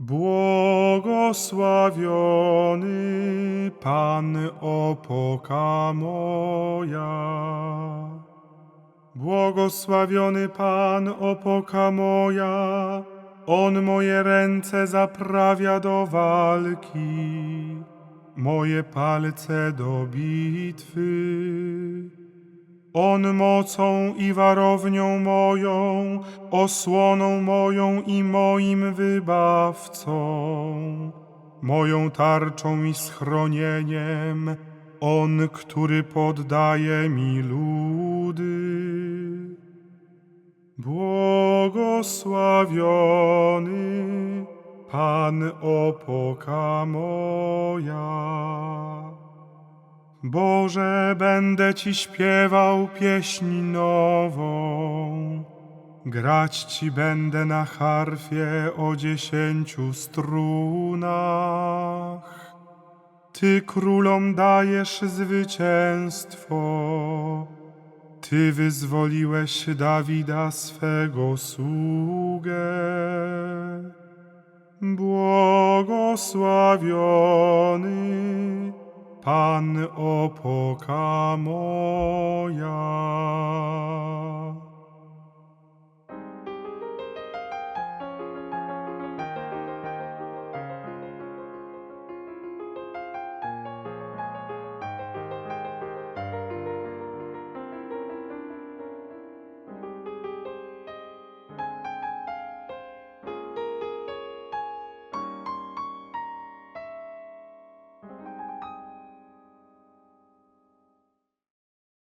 Błogosławiony Pan opoka moja. Błogosławiony Pan opoka moja, On moje ręce zaprawia do walki, moje palce do bitwy. On mocą i warownią moją, osłoną moją i moim wybawcą, moją tarczą i schronieniem, On, który poddaje mi ludy. Błogosławiony Pan opoka moja. Boże, będę Ci śpiewał pieśń nową. Grać Ci będę na harfie o dziesięciu strunach. Ty królom dajesz zwycięstwo. Ty wyzwoliłeś Dawida swego sługę. Błogosławiony Pan opoka moja.